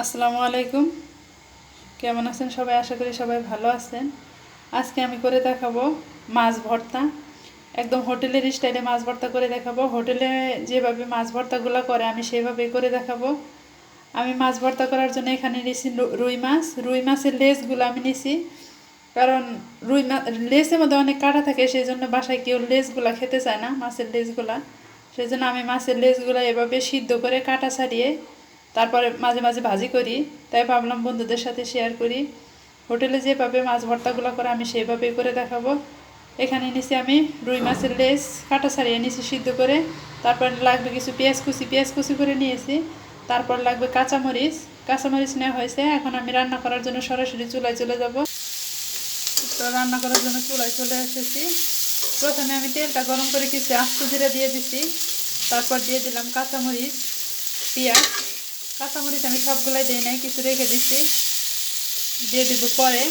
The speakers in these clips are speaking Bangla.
আসসালামু আলাইকুম। কেমন আছেন সবাই? আশা করি সবাই ভালো আছেন। আজকে আমি করে দেখাবো মাছ ভর্তা। একদম হোটেলের স্টাইলে মাছ ভর্তা করে দেখাবো। হোটেলে যেভাবে মাছ ভর্তাগুলো করে, আমি সেভাবেই করে দেখাবো। আমি মাছ ভর্তা করার জন্য এখানে নিয়েছি রুই মাছ। রুই মাছের লেজগুলো আমি নিয়েছি। কারণ রুই মাছ লেজের মধ্যে অনেক কাটা থাকে সেই জন্য বাসায় কেউ লেজগুলা খেতে চায় না, মাছের লেজগুলা। সেই জন্য আমি মাছের লেজগুলো এভাবে সিদ্ধ করে কাটা ছাড়িয়ে তারপরে মাঝে মাঝে ভাজি করি, তাই ভাবলাম বন্ধুদের সাথে শেয়ার করি। হোটেলে যেভাবে মাছ ভর্তাগুলো করে আমি সেভাবেই করে দেখাবো। এখানে নিছি আমি রুই মাছের লেজ কাটা ছাড়িয়ে নিছি সিদ্ধ করে। তারপর লাগবে কিছু পেঁয়াজ কুচি পেঁয়াজ কুচি করে নিয়েছি। তারপর লাগবে কাঁচামরিচ কাঁচামরিচ নেওয়া হয়েছে। এখন আমি রান্না করার জন্য সরাসরি চুলায় চলে যাব। তো রান্না করার জন্য চুলায় চলে এসেছি। প্রথমে আমি তেলটা গরম করে কিছু আস্ত জিরে দিয়ে দিছি। তারপর দিয়ে দিলাম কাঁচামরিচ, পেঁয়াজ। কাঁচামরিচ আমি সবগুলাই দিই নাই, কিছু রেখে দিচ্ছি দিয়ে দিব পরে।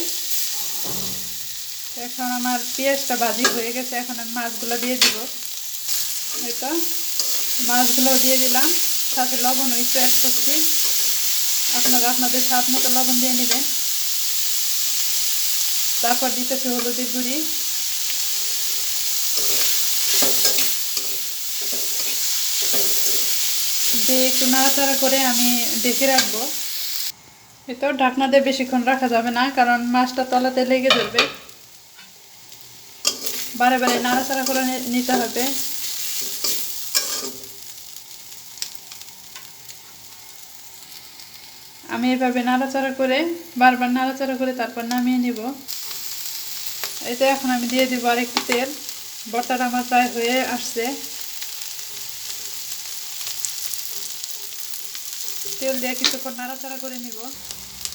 এখন আমার পেঁয়াজটা ভাজি হয়ে গেছে, এখন আমি মাছগুলো দিয়ে দিব। এটা মাছগুলো দিয়ে দিলাম, সাথে লবণও একটু অ্যাড করছি। আপনারা আপনাদের স্বাদ মতো লবণ দিয়ে নেবেন। তারপর দিতেছে হলুদের গুঁড়ি। দিয়ে একটু নাড়াচাড়া করে আমি ডেকে রাখব। এতো ঢাকনা দিয়ে বেশিক্ষণ রাখা যাবে না, কারণ মাছটা তলাতে লেগে ধরবে। বারে বারে নাড়াচাড়া করে নিতে হবে। আমি এভাবে নাড়াচাড়া করে, বারবার নাড়াচাড়া করে তারপর নামিয়ে নিব। এতে এখন আমি দিয়ে দিব আর একটু তেল। বর্তাটা আমার প্রায় হয়ে আসছে। তেল দিয়ে কিছুক্ষণ নাড়াচাড়া করে নিব।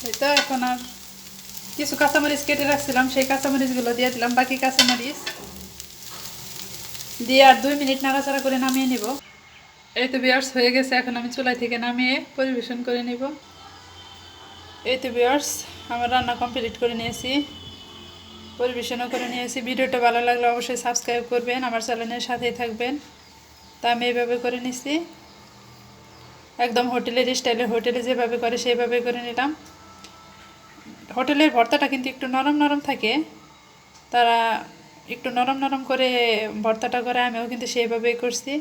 এই তো এখন আর কিছু কাঁচামরিচ কেটে রাখছিলাম, সেই কাঁচামরিচগুলো দিয়ে দিলাম। বাকি কাঁচামরিচ দিয়ে আর দুই মিনিট নাড়াচাড়া করে নামিয়ে নিব। এই তো বিয়ার্স হয়ে গেছে। এখন আমি চুলাই থেকে নামিয়ে পরিবেশন করে নিব। এই তো বিয়ার্স আমার রান্না কমপ্লিট করে নিয়েছি, পরিবেশনও করে নিয়েছি। ভিডিওটা ভালো লাগলে অবশ্যই সাবস্ক্রাইব করবেন, আমার চ্যানেলের সাথেই থাকবেন। তা আমি এইভাবে করে নিছি। একদম হোটেলের স্টাইলে, হোটেলে যেভাবে করে সেইভাবে করে নিলাম। হোটেলের ভর্তাটা কিন্তু একটু নরম নরম থাকে। তারা একটু নরম নরম করে ভর্তাটা করে, আমিও কিন্তু সেইভাবেই করছি।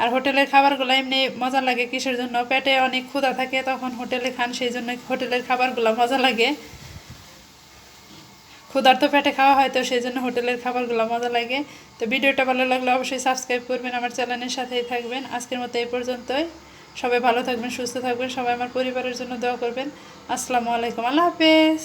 আর হোটেলের খাবারগুলো এমনি মজা লাগে কিসের জন্য? পেটে অনেক ক্ষুধা থাকে, তখন হোটেলে খান, সেই জন্য হোটেলের খাবারগুলো মজা লাগে। ক্ষুধার তো পেটে খাওয়া হয়, তো সেই জন্য হোটেলের খাবারগুলো মজা লাগে। তো ভিডিওটা ভালো লাগলে অবশ্যই সাবস্ক্রাইব করবেন, আমার চ্যানেলের সাথেই থাকবেন। আজকের মতো এই পর্যন্তই। সবাই ভালো থাকবেন, সুস্থ থাকবেন, সবাই আমার পরিবারের জন্য দোয়া করবেন। আসসালামু আলাইকুম, আল্লাহ হাফেজ।